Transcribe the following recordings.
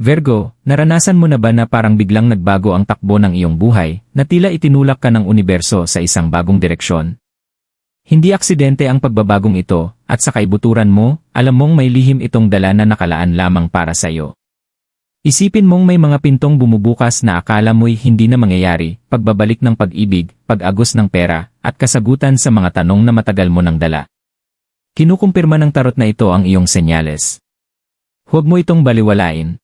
Virgo, naranasan mo na ba na parang biglang nagbago ang takbo ng iyong buhay, na tila itinulak ka ng universo sa isang bagong direksyon? Hindi aksidente ang pagbabagong ito, at sa kaibuturan mo, alam mong may lihim itong dala na nakalaan lamang para sa iyo. Isipin mong may mga pintong bumubukas na akala mo'y hindi na mangyayari, pagbabalik ng pag-ibig, pag-agos ng pera, at kasagutan sa mga tanong na matagal mo nang dala. Kinukumpirma ng tarot na ito ang iyong senyales. Huwag mo itong baliwalain.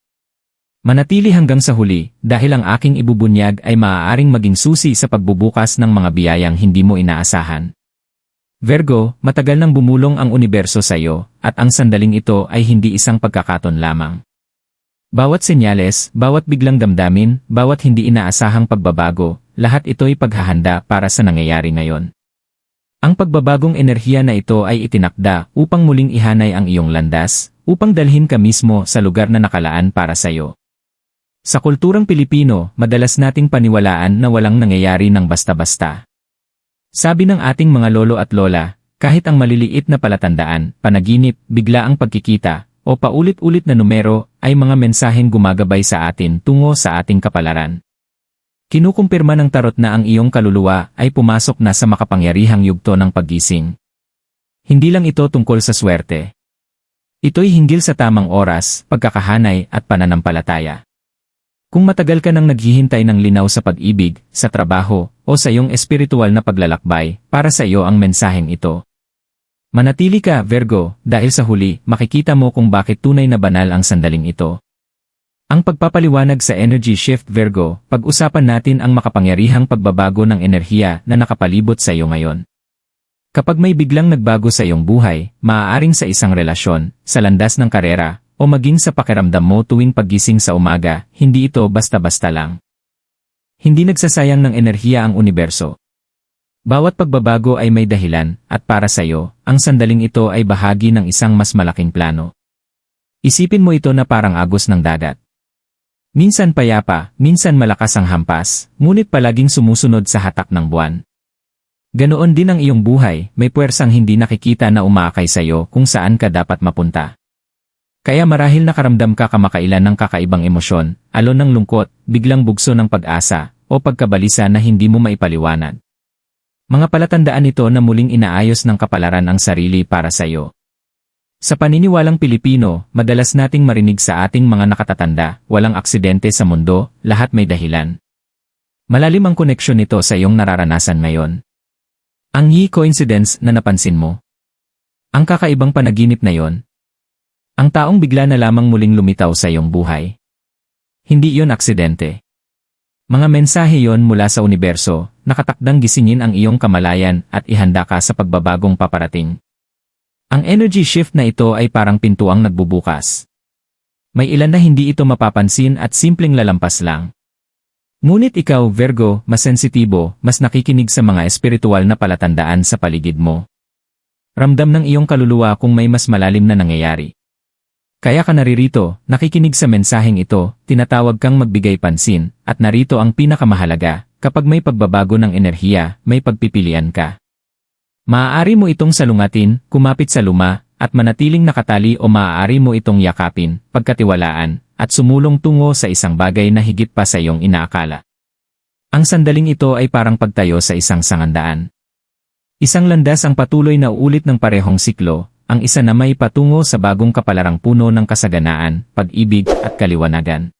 Manatili hanggang sa huli, dahil ang aking ibubunyag ay maaaring maging susi sa pagbubukas ng mga biyayang hindi mo inaasahan. Virgo, matagal nang bumulong ang universo sa iyo, at ang sandaling ito ay hindi isang pagkakaton lamang. Bawat senyales, bawat biglang damdamin, bawat hindi inaasahang pagbabago, lahat ito'y paghahanda para sa nangyayari ngayon. Ang pagbabagong enerhiya na ito ay itinakda upang muling ihanay ang iyong landas, upang dalhin ka mismo sa lugar na nakalaan para sa iyo. Sa kulturang Pilipino, madalas nating paniwalaan na walang nangyayari ng basta-basta. Sabi ng ating mga lolo at lola, kahit ang maliliit na palatandaan, panaginip, bigla ang pagkikita, o paulit-ulit na numero, ay mga mensaheng gumagabay sa atin tungo sa ating kapalaran. Kinukumpirma ng tarot na ang iyong kaluluwa ay pumasok na sa makapangyarihang yugto ng paggising. Hindi lang ito tungkol sa swerte. Ito'y hinggil sa tamang oras, pagkakahanay at pananampalataya. Kung matagal ka nang naghihintay ng linaw sa pag-ibig, sa trabaho, o sa iyong espiritual na paglalakbay, para sa iyo ang mensaheng ito. Manatili ka, Virgo, dahil sa huli, makikita mo kung bakit tunay na banal ang sandaling ito. Ang pagpapaliwanag sa Energy Shift Virgo, pag-usapan natin ang makapangyarihang pagbabago ng enerhiya na nakapalibot sa iyo ngayon. Kapag may biglang nagbago sa iyong buhay, maaaring sa isang relasyon, sa landas ng karera, o maging sa pakiramdam mo tuwing paggising sa umaga, hindi ito basta-basta lang. Hindi nagsasayang ng enerhiya ang universo. Bawat pagbabago ay may dahilan, at para sa iyo, ang sandaling ito ay bahagi ng isang mas malaking plano. Isipin mo ito na parang agos ng dagat. Minsan payapa, minsan malakas ang hampas, ngunit palaging sumusunod sa hatak ng buwan. Ganoon din ang iyong buhay, may puwersang hindi nakikita na umaakay sa iyo kung saan ka dapat mapunta. Kaya marahil nakaramdam ka kamakailan ng kakaibang emosyon, alon ng lungkot, biglang bugso ng pag-asa, o pagkabalisa na hindi mo maipaliwanag. Mga palatandaan ito na muling inaayos ng kapalaran ang sarili para sa iyo. Sa paniniwalang Pilipino, madalas nating marinig sa ating mga nakatatanda, walang aksidente sa mundo, lahat may dahilan. Malalim ang koneksyon nito sa iyong nararanasan ngayon. Ang yi coincidence na napansin mo. Ang kakaibang panaginip na yon. Ang taong bigla na lamang muling lumitaw sa iyong buhay. Hindi yon aksidente. Mga mensahe yon mula sa universo, nakatakdang gisingin ang iyong kamalayan at ihanda ka sa pagbabagong paparating. Ang energy shift na ito ay parang pintuang nagbubukas. May ilan na hindi ito mapapansin at simpleng lalampas lang. Ngunit ikaw, Virgo, mas sensitibo, mas nakikinig sa mga espiritual na palatandaan sa paligid mo. Ramdam ng iyong kaluluwa kung may mas malalim na nangyayari. Kaya ka naririto, nakikinig sa mensaheng ito, tinatawag kang magbigay pansin, at narito ang pinakamahalaga, kapag may pagbabago ng enerhiya, may pagpipilian ka. Maaari mo itong salungatin, kumapit sa luma, at manatiling nakatali o maaari mo itong yakapin, pagkatiwalaan, at sumulong tungo sa isang bagay na higit pa sa iyong inaakala. Ang sandaling ito ay parang pagtayo sa isang sangandaan. Isang landas ang patuloy na uulit ng parehong siklo, ang isa na may patungo sa bagong kapalarang puno ng kasaganaan, pag-ibig at kaliwanagan.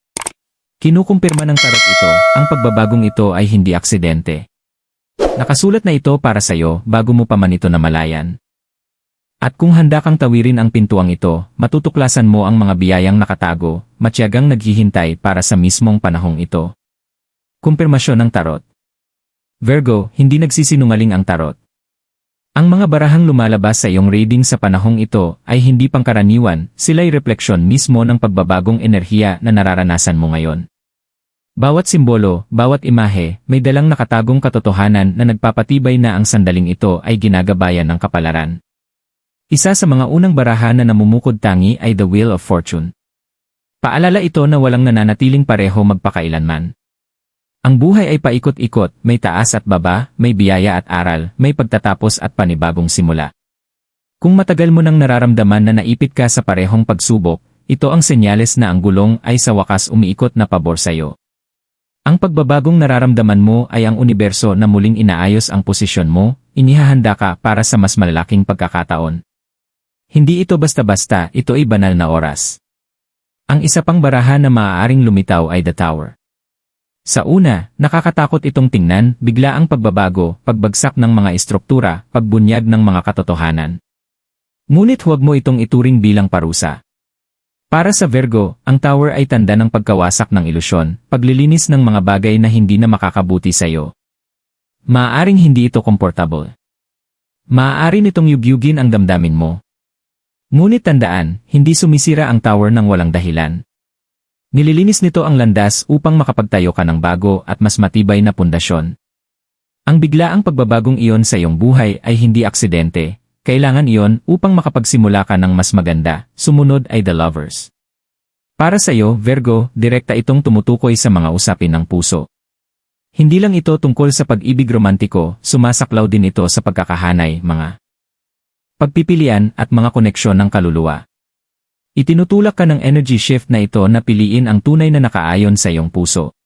Kinukumpirma ng tarot ito, ang pagbabagong ito ay hindi aksidente. Nakasulat na ito para sa iyo bago mo pa man ito namalayan. At kung handa kang tawirin ang pintuang ito, matutuklasan mo ang mga biyayang nakatago, matyagang naghihintay para sa mismong panahong ito. Kumpirmasyon ng tarot. Virgo, hindi nagsisinungaling ang tarot. Ang mga barahang lumalabas sa iyong reading sa panahong ito ay hindi pangkaraniwan, sila'y refleksyon mismo ng pagbabagong enerhiya na nararanasan mo ngayon. Bawat simbolo, bawat imahe, may dalang nakatagong katotohanan na nagpapatibay na ang sandaling ito ay ginagabayan ng kapalaran. Isa sa mga unang baraha na namumukod tangi ay The Wheel of Fortune. Paalala ito na walang nananatiling pareho magpakailanman. Ang buhay ay paikot-ikot, may taas at baba, may biyaya at aral, may pagtatapos at panibagong simula. Kung matagal mo nang nararamdaman na naipit ka sa parehong pagsubok, ito ang senyales na ang gulong ay sa wakas umiikot na pabor sa'yo. Ang pagbabagong nararamdaman mo ay ang universo na muling inaayos ang posisyon mo, inihahanda ka para sa mas malalaking pagkakataon. Hindi ito basta-basta, ito ay banal na oras. Ang isa pang baraha na maaaring lumitaw ay The Tower. Sa una, nakakatakot itong tingnan, bigla ang pagbabago, pagbagsak ng mga estruktura, pagbunyag ng mga katotohanan. Ngunit huwag mo itong ituring bilang parusa. Para sa Virgo, ang tower ay tanda ng pagkawasak ng ilusyon, paglilinis ng mga bagay na hindi na makakabuti sa iyo. Maaaring hindi ito komportable. Maaari nitong yugyugin ang damdamin mo. Ngunit tandaan, hindi sumisira ang tower ng walang dahilan. Nililinis nito ang landas upang makapagtayo ka ng bago at mas matibay na pundasyon. Ang biglaang pagbabagong iyon sa iyong buhay ay hindi aksidente, kailangan iyon upang makapagsimula ka ng mas maganda, sumunod ay The Lovers. Para sa iyo, Virgo, direkta itong tumutukoy sa mga usapin ng puso. Hindi lang ito tungkol sa pag-ibig romantiko, sumasaklaw din ito sa pagkakahanay, mga pagpipilian at mga koneksyon ng kaluluwa. Itinutulak ka ng energy shift na ito na piliin ang tunay na nakaayon sa iyong puso.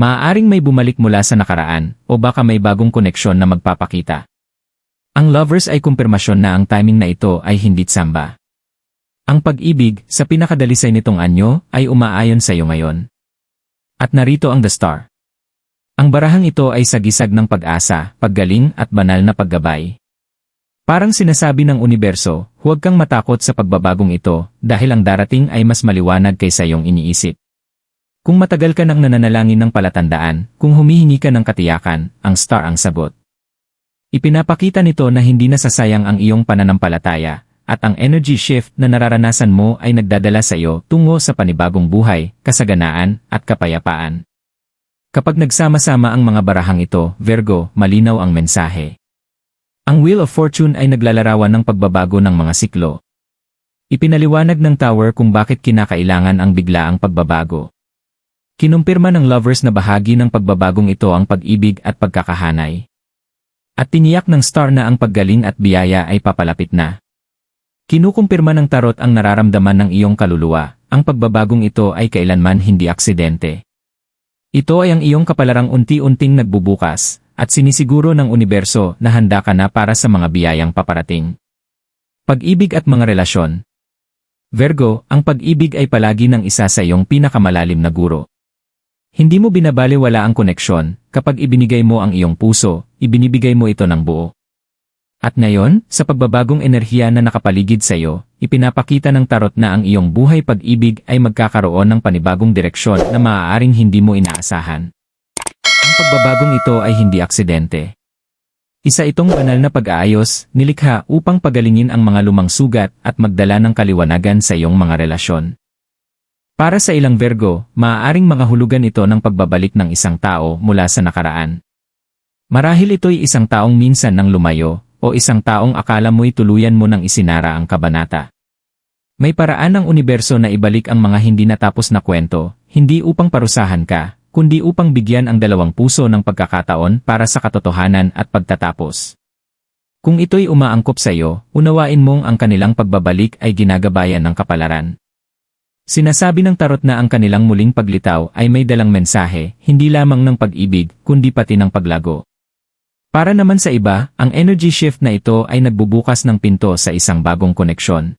Maaaring may bumalik mula sa nakaraan o baka may bagong koneksyon na magpapakita. Ang lovers ay kumpirmasyon na ang timing na ito ay hindi tsamba. Ang pag-ibig, sa pinakadalisay nitong anyo, ay umaayon sa iyo ngayon. At narito ang The Star. Ang barahang ito ay sagisag ng pag-asa, paggaling at banal na paggabay. Parang sinasabi ng universo, huwag kang matakot sa pagbabagong ito dahil ang darating ay mas maliwanag kaysa iyong iniisip. Kung matagal ka nang nananalangin ng palatandaan, kung humihingi ka ng katiyakan, ang star ang sagot. Ipinapakita nito na hindi nasasayang ang iyong pananampalataya, at ang energy shift na nararanasan mo ay nagdadala sa iyo tungo sa panibagong buhay, kasaganaan, at kapayapaan. Kapag nagsama-sama ang mga barahang ito, Virgo, malinaw ang mensahe. Ang Wheel of Fortune ay naglalarawan ng pagbabago ng mga siklo. Ipinaliwanag ng Tower kung bakit kinakailangan ang biglaang pagbabago. Kinumpirma ng lovers na bahagi ng pagbabagong ito ang pag-ibig at pagkakahanay. At tiniyak ng star na ang paggaling at biyaya ay papalapit na. Kinukumpirma ng tarot ang nararamdaman ng iyong kaluluwa, ang pagbabagong ito ay kailanman hindi aksidente. Ito ay ang iyong kapalarang unti-unting nagbubukas, at sinisiguro ng universo na handa ka na para sa mga biyayang paparating. Pag-ibig at mga relasyon Virgo, ang pag-ibig ay palagi ng isa sa iyong pinakamalalim na guro. Hindi mo binabaliwala ang koneksyon, kapag ibinigay mo ang iyong puso, ibinibigay mo ito ng buo. At ngayon, sa pagbabagong enerhiya na nakapaligid sa iyo, ipinapakita ng tarot na ang iyong buhay pag-ibig ay magkakaroon ng panibagong direksyon na maaaring hindi mo inaasahan. Ang pagbabagong ito ay hindi aksidente. Isa itong banal na pag-aayos, nilikha upang pagalingin ang mga lumang sugat at magdala ng kaliwanagan sa iyong mga relasyon. Para sa ilang Virgo, maaaring mga hulugan ito ng pagbabalik ng isang tao mula sa nakaraan. Marahil ito'y isang taong minsan nang lumayo, o isang taong akala mo'y tuluyan mo nang isinara ang kabanata. May paraan ng universo na ibalik ang mga hindi natapos na kwento, hindi upang parusahan ka, kundi upang bigyan ang dalawang puso ng pagkakataon para sa katotohanan at pagtatapos. Kung ito'y umaangkop sa iyo, unawain mong ang kanilang pagbabalik ay ginagabayan ng kapalaran. Sinasabi ng tarot na ang kanilang muling paglitaw ay may dalang mensahe, hindi lamang ng pag-ibig, kundi pati ng paglago. Para naman sa iba, ang energy shift na ito ay nagbubukas ng pinto sa isang bagong koneksyon.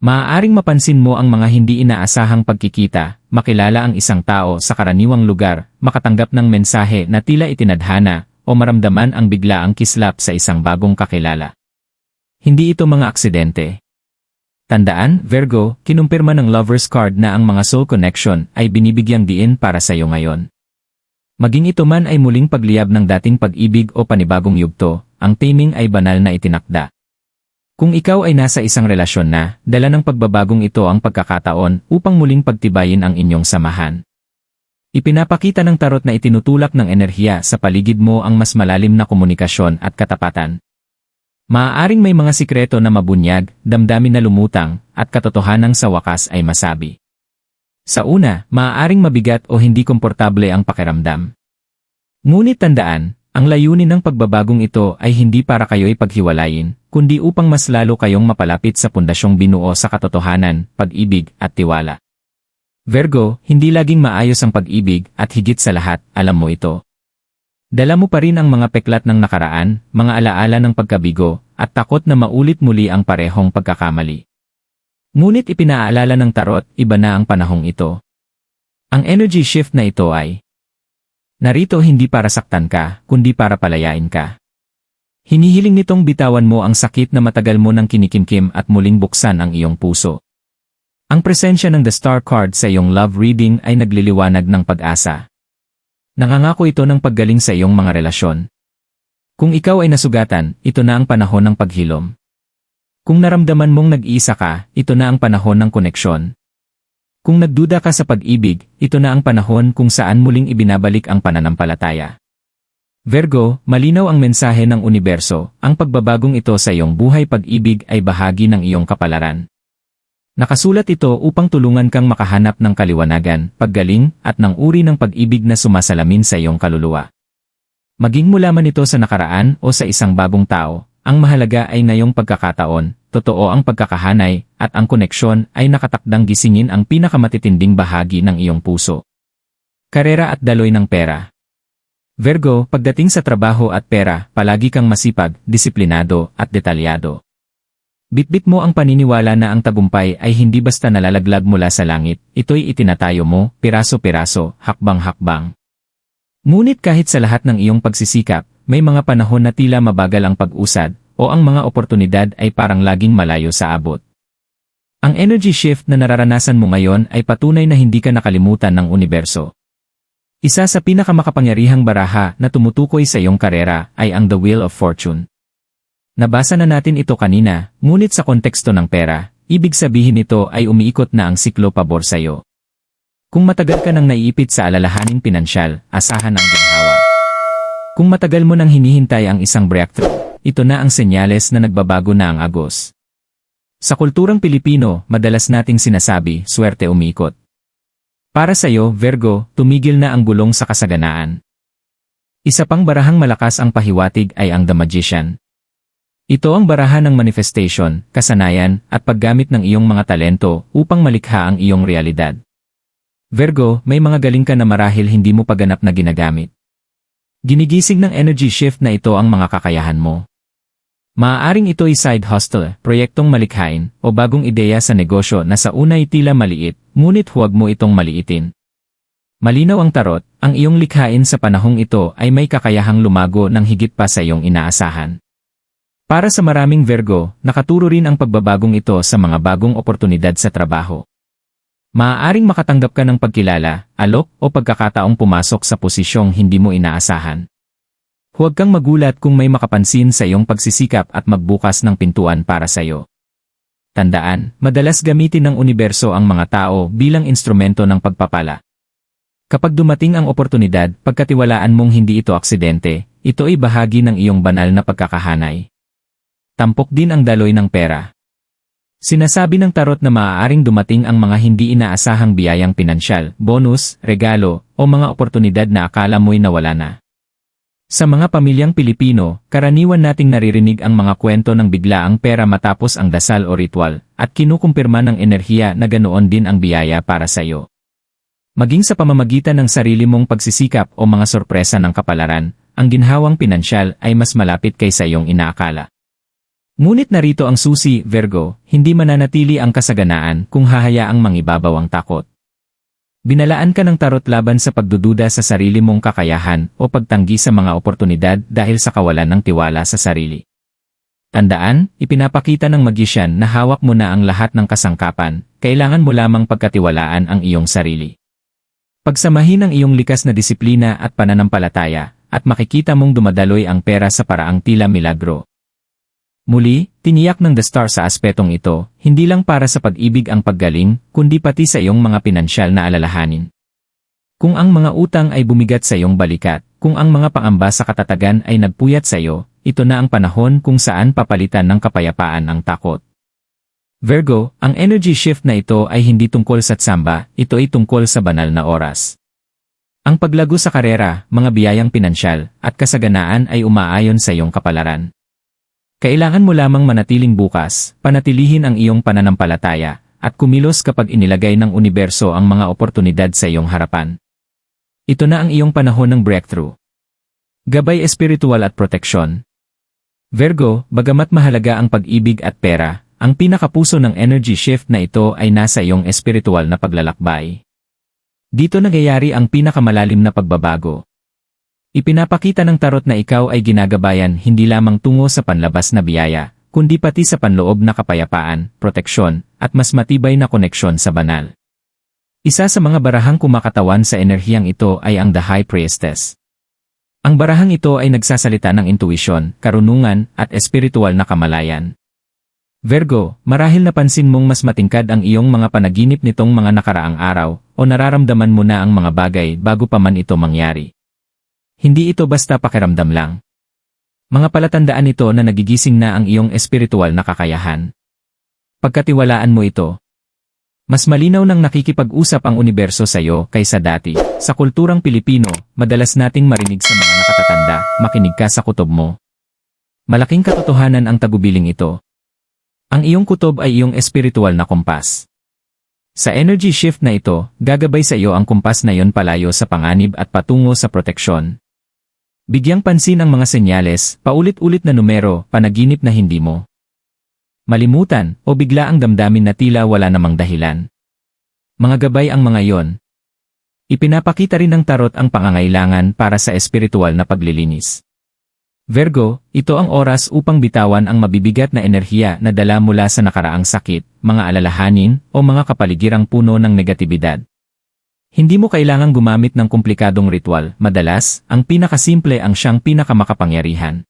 Maaaring mapansin mo ang mga hindi inaasahang pagkikita, makilala ang isang tao sa karaniwang lugar, makatanggap ng mensahe na tila itinadhana, o maramdaman ang biglaang kislap sa isang bagong kakilala. Hindi ito mga aksidente. Tandaan, Virgo, kinumpirma ng lover's card na ang mga soul connection ay binibigyang diin para sa iyo ngayon. Maging ito man ay muling pagliyab ng dating pag-ibig o panibagong yugto, ang timing ay banal na itinakda. Kung ikaw ay nasa isang relasyon na, dala ng pagbabagong ito ang pagkakataon upang muling pagtibayin ang inyong samahan. Ipinapakita ng tarot na itinutulak ng enerhiya sa paligid mo ang mas malalim na komunikasyon at katapatan. Maaaring may mga sikreto na mabunyag, damdamin na lumutang, at katotohanan sa wakas ay masabi. Sa una, maaaring mabigat o hindi komportable ang pakiramdam. Ngunit tandaan, ang layunin ng pagbabagong ito ay hindi para kayo'y paghiwalayin, kundi upang mas lalo kayong mapalapit sa pundasyong binuo sa katotohanan, pag-ibig, at tiwala. Virgo, hindi laging maayos ang pag-ibig, at higit sa lahat, alam mo ito. Dala mo pa rin ang mga peklat ng nakaraan, mga alaala ng pagkabigo, at takot na maulit muli ang parehong pagkakamali. Ngunit ipinaalala ng tarot, iba na ang panahong ito. Ang energy shift na ito ay Narito hindi para saktan ka, kundi para palayain ka. Hinihiling nitong bitawan mo ang sakit na matagal mo nang kinikimkim at muling buksan ang iyong puso. Ang presensya ng The Star Card sa iyong love reading ay nagliliwanag ng pag-asa. Nangangako ito ng paggaling sa iyong mga relasyon. Kung ikaw ay nasugatan, ito na ang panahon ng paghilom. Kung naramdaman mong nag-iisa ka, ito na ang panahon ng koneksyon. Kung nagduda ka sa pag-ibig, ito na ang panahon kung saan muling ibinabalik ang pananampalataya. Virgo, malinaw ang mensahe ng universo, ang pagbabagong ito sa iyong buhay pag-ibig ay bahagi ng iyong kapalaran. Nakasulat ito upang tulungan kang makahanap ng kaliwanagan, paggaling, at ng uri ng pag-ibig na sumasalamin sa iyong kaluluwa. Maging mula man ito sa nakaraan o sa isang bagong tao, ang mahalaga ay ngayong pagkakataon, totoo ang pagkakahanay, at ang koneksyon ay nakatakdang gisingin ang pinakamatitinding bahagi ng iyong puso. Karera at daloy ng pera Virgo, pagdating sa trabaho at pera, palagi kang masipag, disiplinado, at detalyado. Bitbit mo ang paniniwala na ang tagumpay ay hindi basta nalalaglag mula sa langit, ito'y itinatayo mo, piraso-piraso, hakbang-hakbang. Ngunit kahit sa lahat ng iyong pagsisikap, may mga panahon na tila mabagal ang pag-usad, o ang mga oportunidad ay parang laging malayo sa abot. Ang energy shift na nararanasan mo ngayon ay patunay na hindi ka nakalimutan ng universo. Isa sa pinakamakapangyarihang baraha na tumutukoy sa iyong karera ay ang The Wheel of Fortune. Nabasa na natin ito kanina, ngunit sa konteksto ng pera, ibig sabihin nito ay umiikot na ang siklo pabor sa iyo. Kung matagal ka nang naiipit sa alalahaning pinansyal, asahan ang ginhawa. Kung matagal mo nang hinihintay ang isang breakthrough, ito na ang senyales na nagbabago na ang agos. Sa kulturang Pilipino, madalas nating sinasabi, swerte umikot. Para sa iyo, Virgo, tumigil na ang gulong sa kasaganaan. Isa pang barahang malakas ang pahiwatig ay ang The Magician. Ito ang barahan ng manifestation, kasanayan, at paggamit ng iyong mga talento upang malikha ang iyong realidad. Virgo, may mga galing ka na marahil hindi mo paganap na ginagamit. Ginigising ng energy shift na ito ang mga kakayahan mo. Maaaring ito'y side hustle, proyektong malikhain, o bagong ideya sa negosyo na sa unay tila maliit, ngunit huwag mo itong maliitin. Malinaw ang tarot, ang iyong likhain sa panahong ito ay may kakayahang lumago ng higit pa sa iyong inaasahan. Para sa maraming Virgo, nakaturo rin ang pagbabagong ito sa mga bagong oportunidad sa trabaho. Maaaring makatanggap ka ng pagkilala, alok o pagkakataong pumasok sa posisyong hindi mo inaasahan. Huwag kang magulat kung may makapansin sa iyong pagsisikap at magbukas ng pintuan para sa iyo. Tandaan, madalas gamitin ng universo ang mga tao bilang instrumento ng pagpapala. Kapag dumating ang oportunidad, pagkatiwalaan mong hindi ito aksidente, ito ay bahagi ng iyong banal na pagkakahanay. Tampok din ang daloy ng pera. Sinasabi ng tarot na maaaring dumating ang mga hindi inaasahang biyayang pinansyal, bonus, regalo, o mga oportunidad na akala mo'y nawala na. Sa mga pamilyang Pilipino, karaniwan nating naririnig ang mga kwento ng biglaang pera matapos ang dasal o ritual, at kinukumpirma ng enerhiya na ganoon din ang biyaya para sa iyo. Maging sa pamamagitan ng sarili mong pagsisikap o mga sorpresa ng kapalaran, ang ginhawang pinansyal ay mas malapit kaysa iyong inaakala. Ngunit narito ang susi, Virgo, hindi mananatili ang kasaganaan kung hahayaang mangibabaw ang takot. Binalaan ka ng tarot laban sa pagdududa sa sarili mong kakayahan o pagtanggi sa mga oportunidad dahil sa kawalan ng tiwala sa sarili. Tandaan, ipinapakita ng magisyan na hawak mo na ang lahat ng kasangkapan, kailangan mo lamang pagkatiwalaan ang iyong sarili. Pagsamahin ang iyong likas na disiplina at pananampalataya, at makikita mong dumadaloy ang pera sa paraang tila milagro, Muli, tiniyak ng The Star sa aspetong ito, hindi lang para sa pag-ibig ang paggaling, kundi pati sa iyong mga pinansyal na alalahanin. Kung ang mga utang ay bumigat sa iyong balikat, kung ang mga pangamba sa katatagan ay nagpuyat sa iyo, ito na ang panahon kung saan papalitan ng kapayapaan ang takot. Virgo, ang energy shift na ito ay hindi tungkol sa tsamba, ito ay tungkol sa banal na oras. Ang paglago sa karera, mga biyayang pinansyal, at kasaganaan ay umaayon sa iyong kapalaran. Kailangan mo lamang manatiling bukas, panatilihin ang iyong pananampalataya, at kumilos kapag inilagay ng universo ang mga oportunidad sa iyong harapan. Ito na ang iyong panahon ng breakthrough. Gabay espiritual at proteksyon. Virgo, bagamat mahalaga ang pag-ibig at pera, ang pinakapuso ng energy shift na ito ay nasa iyong espiritual na paglalakbay. Dito nagyayari ang pinakamalalim na pagbabago. Ipinapakita ng tarot na ikaw ay ginagabayan hindi lamang tungo sa panlabas na biyaya, kundi pati sa panloob na kapayapaan, proteksyon, at mas matibay na koneksyon sa banal. Isa sa mga barahang kumakatawan sa enerhiyang ito ay ang The High Priestess. Ang barahang ito ay nagsasalita ng intuisyon, karunungan, at espiritual na kamalayan. Virgo, marahil napansin mong mas matingkad ang iyong mga panaginip nitong mga nakaraang araw, o nararamdaman mo na ang mga bagay bago pa man ito mangyari. Hindi ito basta pakiramdam lang. Mga palatandaan ito na nagigising na ang iyong espiritual na kakayahan. Pagkatiwalaan mo ito, mas malinaw nang nakikipag-usap ang universo sa iyo kaysa dati. Sa kulturang Pilipino, madalas nating marinig sa mga nakatatanda, makinig ka sa kutob mo. Malaking katotohanan ang tagubiling ito. Ang iyong kutob ay iyong espiritual na kompas. Sa energy shift na ito, gagabay sa iyo ang kumpas na yon palayo sa panganib at patungo sa proteksyon. Bigyang pansin ang mga senyales, paulit-ulit na numero, panaginip na hindi mo. Malimutan, o bigla ang damdamin na tila wala namang dahilan. Mga gabay ang mga yon. Ipinapakita rin ng tarot ang pangangailangan para sa espiritual na paglilinis. Virgo, ito ang oras upang bitawan ang mabibigat na enerhiya na dala mula sa nakaraang sakit, mga alalahanin, o mga kapaligirang puno ng negatibidad. Hindi mo kailangang gumamit ng komplikadong ritual, madalas, ang pinakasimple ang siyang pinakamakapangyarihan.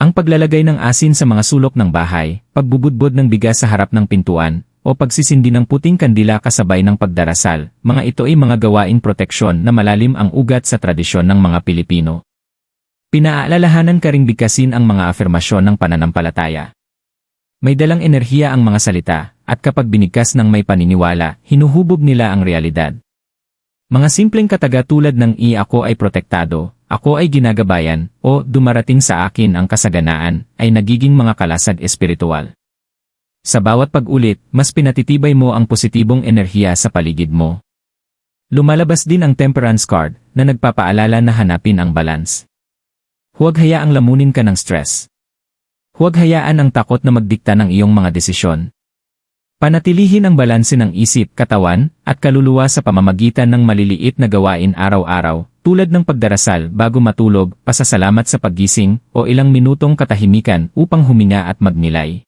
Ang paglalagay ng asin sa mga sulok ng bahay, pagbubudbod ng bigas sa harap ng pintuan, o pagsisindi ng puting kandila kasabay ng pagdarasal, mga ito ay mga gawaing proteksyon na malalim ang ugat sa tradisyon ng mga Pilipino. Pinaalalahanan ka ring bigkasin ang mga afirmasyon ng pananampalataya. May dalang enerhiya ang mga salita, at kapag binigkas ng may paniniwala, hinuhubog nila ang realidad. Mga simpleng kataga tulad ng i ako ay protektado, ako ay ginagabayan, o dumarating sa akin ang kasaganaan, ay nagiging mga kalasag espiritual. Sa bawat pag-ulit, mas pinatitibay mo ang positibong enerhiya sa paligid mo. Lumalabas din ang temperance card na nagpapaalala na hanapin ang balance. Huwag hayaang lamunin ka ng stress. Huwag hayaan ang takot na magdikta ng iyong mga desisyon. Panatilihin ang balanse ng isip, katawan, at kaluluwa sa pamamagitan ng maliliit na gawain araw-araw, tulad ng pagdarasal bago matulog, pasasalamat sa paggising, o ilang minutong katahimikan upang huminga at magnilay.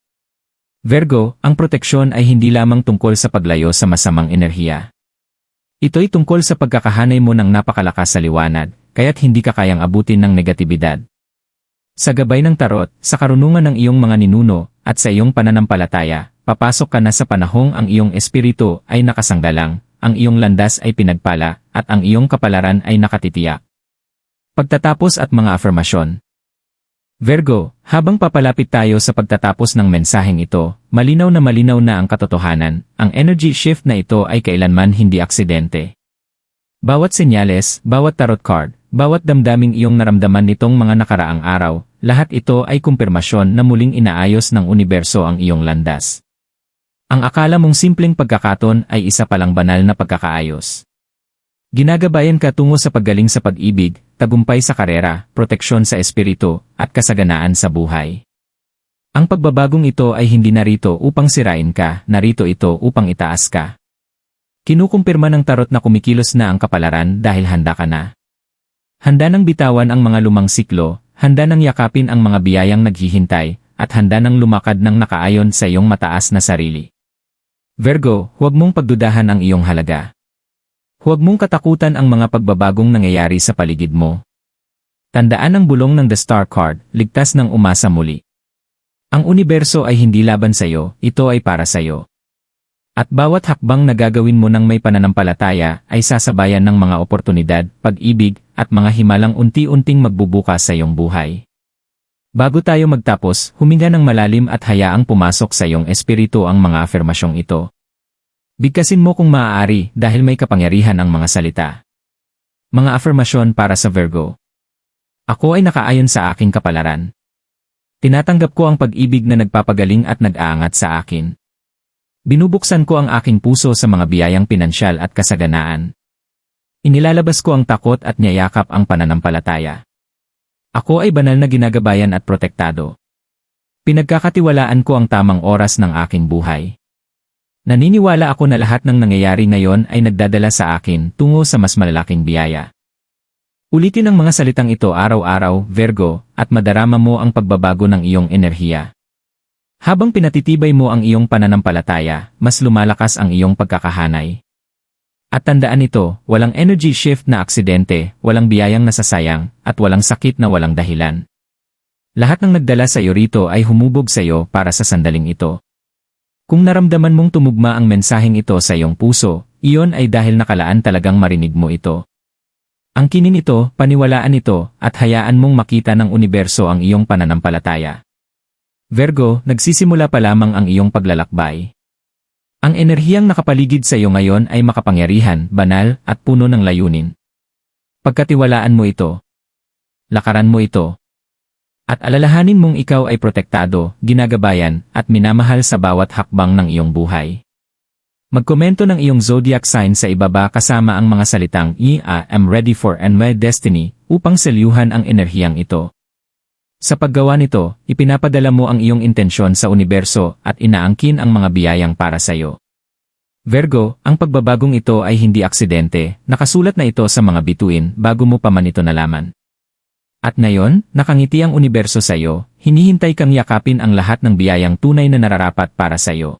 Virgo, ang proteksyon ay hindi lamang tungkol sa paglayo sa masamang enerhiya. Ito'y tungkol sa pagkakahanay mo ng napakalakas sa liwanag, kaya't hindi ka kayang abutin ng negatibidad. Sa gabay ng tarot, sa karunungan ng iyong mga ninuno, at sa iyong pananampalataya, papasok ka na sa panahong ang iyong espiritu ay nakasanggalang, ang iyong landas ay pinagpala, at ang iyong kapalaran ay nakatitiyak. Pagtatapos at mga afirmasyon. Virgo, habang papalapit tayo sa pagtatapos ng mensaheng ito, malinaw na malinaw na ang katotohanan, ang energy shift na ito ay kailanman hindi aksidente. Bawat senyales, bawat tarot card, bawat damdaming iyong naramdaman nitong mga nakaraang araw, lahat ito ay kumpirmasyon na muling inaayos ng universo ang iyong landas. Ang akala mong simpleng pagkakaton ay isa palang banal na pagkakaayos. Ginagabayan ka tungo sa paggaling sa pag-ibig, tagumpay sa karera, proteksyon sa espiritu, at kasaganaan sa buhay. Ang pagbabagong ito ay hindi narito upang sirain ka, narito ito upang itaas ka. Kinukumpirma ng tarot na kumikilos na ang kapalaran dahil handa ka na. Handa nang bitawan ang mga lumang siklo, handa nang yakapin ang mga biyayang naghihintay, at handa nang lumakad ng nakaayon sa iyong mataas na sarili. Virgo, huwag mong pagdudahan ang iyong halaga. Huwag mong katakutan ang mga pagbabagong nangyayari sa paligid mo. Tandaan ang bulong ng The Star Card, ligtas ng umasa muli. Ang universo ay hindi laban sa iyo, ito ay para sa iyo. At bawat hakbang na gagawin mo ng may pananampalataya ay sasabayan ng mga oportunidad, pag-ibig, at mga himalang unti-unting magbubukas sa iyong buhay. Bago tayo magtapos, huminga ng malalim at hayaang pumasok sa iyong espiritu ang mga afirmasyong ito. Bigkasin mo kung maaari dahil may kapangyarihan ang mga salita. Mga afirmasyon para sa Virgo. Ako ay nakaayon sa aking kapalaran. Tinatanggap ko ang pag-ibig na nagpapagaling at nag-aangat sa akin. Binubuksan ko ang aking puso sa mga biyayang pinansyal at kasaganaan. Inilalabas ko ang takot at niyayakap ang pananampalataya. Ako ay banal na ginagabayan at protektado. Pinagkakatiwalaan ko ang tamang oras ng aking buhay. Naniniwala ako na lahat ng nangyayari ngayon ay nagdadala sa akin tungo sa mas malalaking biyaya. Ulitin ang mga salitang ito araw-araw, Virgo, at madarama mo ang pagbabago ng iyong enerhiya. Habang pinatitibay mo ang iyong pananampalataya, mas lumalakas ang iyong pagkakahanay. At tandaan ito, walang energy shift na aksidente, walang biyayang nasasayang, at walang sakit na walang dahilan. Lahat ng nagdala sa iyo rito ay humubog sa iyo para sa sandaling ito. Kung naramdaman mong tumugma ang mensaheng ito sa iyong puso, iyon ay dahil nakalaan talagang marinig mo ito. Ang kinin ito, paniwalaan ito, at hayaan mong makita ng universo ang iyong pananampalataya. Virgo, nagsisimula pa lamang ang iyong paglalakbay. Ang enerhiyang nakapaligid sa iyo ngayon ay makapangyarihan, banal, at puno ng layunin. Pagkatiwalaan mo ito. Lakaran mo ito. At alalahanin mong ikaw ay protektado, ginagabayan, at minamahal sa bawat hakbang ng iyong buhay. Magkomento ng iyong zodiac sign sa ibaba kasama ang mga salitang I am ready for and my destiny upang selyuhan ang enerhiyang ito. Sa paggawa nito, ipinapadala mo ang iyong intensyon sa universo at inaangkin ang mga biyayang para sa iyo. Virgo, ang pagbabagong ito ay hindi aksidente, nakasulat na ito sa mga bituin bago mo pa man ito nalaman. At ngayon, nakangiti ang universo sa iyo, hinihintay kang yakapin ang lahat ng biyayang tunay na nararapat para sa iyo.